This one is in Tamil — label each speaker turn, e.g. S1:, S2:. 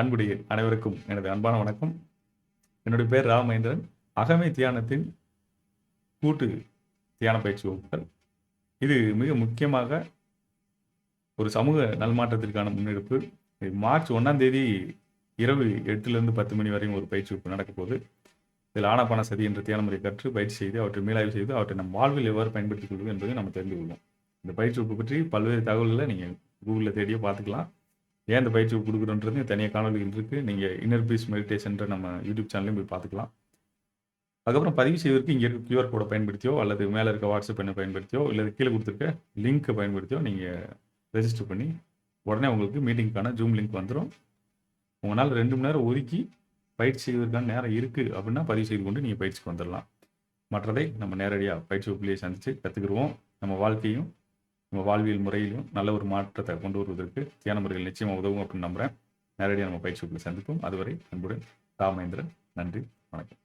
S1: அன்புடைய அனைவருக்கும் எனது அன்பான வணக்கம். என்னுடைய பேர் ராமேந்திரன் அகமை தியானத்தின் கூட்டு தியான பயிற்சி வகுப்புகள் இது மிக முக்கியமாக ஒரு சமூக நல்மாற்றத்திற்கான முன்னெடுப்பு. மார்ச் ஒன்றாம் தேதி இரவு எட்டுலேருந்து பத்து மணி வரையும் ஒரு பயிற்சி வகுப்பு நடக்க போகுது. இதில் ஆனப்பான சதி என்ற தியான முறையை கற்று பயிற்சி செய்து அவற்றை மீளாய்வு செய்து அவற்றை நம் வாழ்வில் எவ்வாறு பயன்படுத்திக் கொள்வது என்பதை நம்ம தெரிந்து கொள்வோம். இந்த பயிற்சி வகுப்பு பற்றி பல்வேறு தகவல்களை நீங்கள் கூகுளில் தேடியே பார்த்துக்கலாம். ஏன் இந்த பயிற்சி கொடுக்குறோன்றது தனியாக காணொலிகள் இருக்குது நீங்கள் இன்னர் பீஸ் மெடிடேஷன்ற நம்ம யூடியூப் சேனலையும் போய் பார்த்துக்கலாம். அதுக்கப்புறம் பதிவு செய்வதற்கு இங்கே இருக்க கியூஆர் கோடை பயன்படுத்தியோ அல்லது மேலே இருக்க வாட்ஸ்அப் எண்ணை பயன்படுத்தியோ இல்லை கீழே கொடுத்துருக்க லிங்க்கை பயன்படுத்தியோ நீங்கள் ரெஜிஸ்டர் பண்ணி உடனே உங்களுக்கு மீட்டிங்க்கான ஜூம் லிங்க் வந்துடும் உங்களால் ரெண்டு மணி நேரம் ஒதுக்கி பயிற்சி செய்வதற்கான நேரம் இருக்குது அப்படின்னா பதிவு செய்து கொண்டு நீங்கள் பயிற்சிக்கு வந்துடலாம் மற்றதை நம்ம நேரடியாக பயிற்சி வகுப்பிலேயே சந்தித்து கற்றுக்குருவோம் நம்ம வாழ்க்கையும் நம்ம வாழ்வியல் முறையிலும் நல்ல ஒரு மாற்றத்தை கொண்டு வருவதற்கு தியான முறைகள் நிச்சயமாக உதவும் அப்படின்னு நம்புகிறேன் நேரடியாக நம்ம பயிற்சி சந்திப்போம். அதுவரை அன்புடன் ராமேந்திரன் நன்றி வணக்கம்.